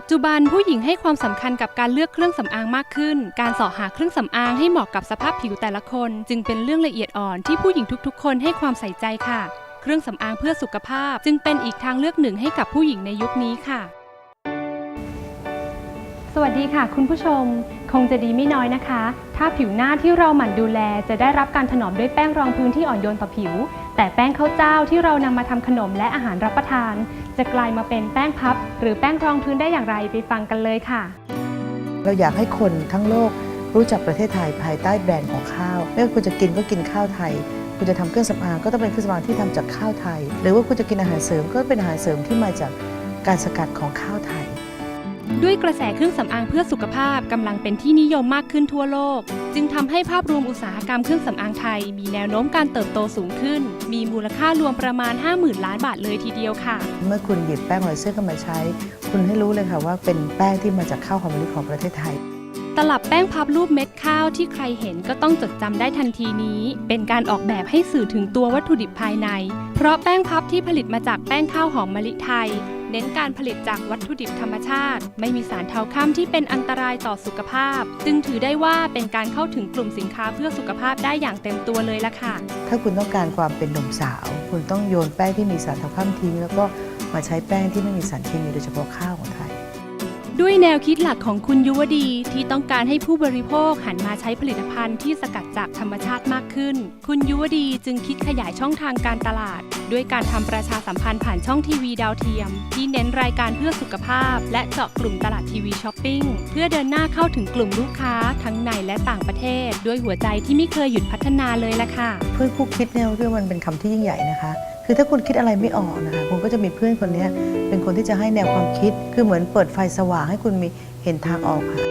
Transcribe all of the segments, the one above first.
ปัจจุบันผู้หญิงให้ความสำคัญกับการเลือกเครื่องสำอางมากขึ้น การเสาะหาเครื่องสำอางให้เหมาะกับสภาพผิวแต่ละคน จึงเป็นเรื่องละเอียดอ่อนที่ผู้หญิงทุกๆ คนให้ความใส่ใจค่ะ เครื่องสำอางเพื่อสุขภาพ จึงเป็นอีกทางเลือกหนึ่งให้กับผู้หญิงในยุคนี้ค่ะ สวัสดีค่ะ คุณผู้ชม คงจะดีไม่น้อยนะคะ ถ้าผิวหน้าที่เราหมั่นดูแล จะได้รับการถนอมด้วยแป้งรองพื้นที่อ่อนโยนต่อผิว แต่แป้งข้าวเจ้าที่เรานำมาทำขนมและอาหารรับประทาน จะกลายมาเป็นแป้งพับ หรือแป้งรองพื้นได้อย่างไรไปฟังกันเลยค่ะ เราอยากให้คนทั้งโลกรู้จักประเทศไทยภายใต้แบรนด์ของข้าว ไม่ว่าคุณจะกินก็กินข้าวไทย คุณจะทำเครื่องสำอางก็ต้องเป็นเครื่องสำอางที่ทำจากข้าวไทย หรือว่าคุณจะกินอาหารเสริมก็เป็นอาหารเสริมที่มาจากการสกัดของข้าวไทย ด้วยกระแสเครื่องสำอางเพื่อสุขภาพกำลังเป็นที่นิยมมากขึ้นทั่วโลก จึงทำให้ภาพรวมอุตสาหกรรมเครื่องสำอางไทย มีแนวโน้มการเติบโตสูงขึ้น มีมูลค่ารวมประมาณ 50,000 ล้านบาทเลยทีเดียวค่ะ เมื่อคุณหยิบแป้งลอยเสื้อเข้ามาใช้ คุณให้รู้เลยค่ะว่าเป็นแป้งที่มาจากข้าวหอมมะลิของประเทศไทย ตลับแป้งพับรูปเม็ดข้าวที่ใครเห็นก็ต้องจดจำได้ทันทีนี้ เป็นการออกแบบให้สื่อถึงตัววัตถุดิบภายใน เพราะแป้งพับที่ผลิตมาจากแป้งข้าวหอมมะลิไทย เน้นการผลิตจากวัตถุดิบธรรมชาติ ไม่มีสารเทาข้ามที่เป็นอันตรายต่อสุขภาพ จึงถือได้ว่าเป็นการเข้าถึงกลุ่มสินค้าเพื่อสุขภาพได้อย่างเต็มตัวเลยละค่ะ ถ้าคุณต้องการความเป็นหนุ่มสาว คุณต้องโยนแป้งที่มีสารตะข้ามทิ้งแล้วก็มาใช้แป้งที่ไม่มีสารเคมีโดยเฉพาะข้าวของ ด้วยแนวคิดหลักของคุณยุวดีที่ต้องการให้ผู้บริโภคหันมาใช้ผลิตภัณฑ์ที่สกัดจากธรรมชาติมากขึ้น คุณยุวดีจึงคิดขยายช่องทางการตลาด ด้วยการทำประชาสัมพันธ์ผ่านช่องทีวีดาวเทียม ที่เน้นรายการเพื่อสุขภาพ และเจาะกลุ่มตลาดทีวีช้อปปิ้งเพื่อเดินหน้าเข้าถึงกลุ่มลูกค้าทั้งในและต่างประเทศ ด้วยหัวใจที่ไม่เคยหยุดพัฒนาเลยละค่ะ เพื่อนคู่คิดเนี่ยเพื่อมันเป็นคำที่ยิ่งใหญ่นะคะ คือถ้าคุณคิดอะไรไม่ออกนะคะคุณก็จะมีเพื่อนคนนี้เป็นคนที่จะให้แนวความคิด คือเหมือนเปิดไฟสว่างให้คุณมีเห็นทางออกค่ะ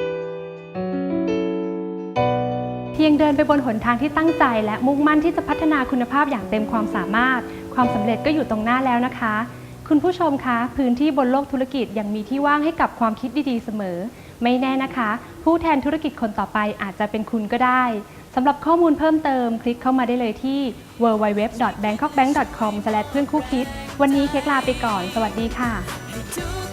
เพียงเดินไปบนหนทางที่ตั้งใจ และมุ่งมั่นที่จะพัฒนาคุณภาพอย่างเต็มความสามารถ ความสำเร็จก็อยู่ตรงหน้าแล้วนะคะ คุณผู้ชมคะ พื้นที่บนโลกธุรกิจยังมีที่ว่างให้กับความคิดดีๆเสมอ ไม่แน่นะคะ ผู้แทนธุรกิจคนต่อไปอาจจะเป็นคุณก็ได้ สำหรับข้อมูลเพิ่มเติม คลิกเข้ามาได้เลยที่ www.bangkokbank.com เพื่อนคู่คิด วันนี้เค้กลาไปก่อน สวัสดีค่ะ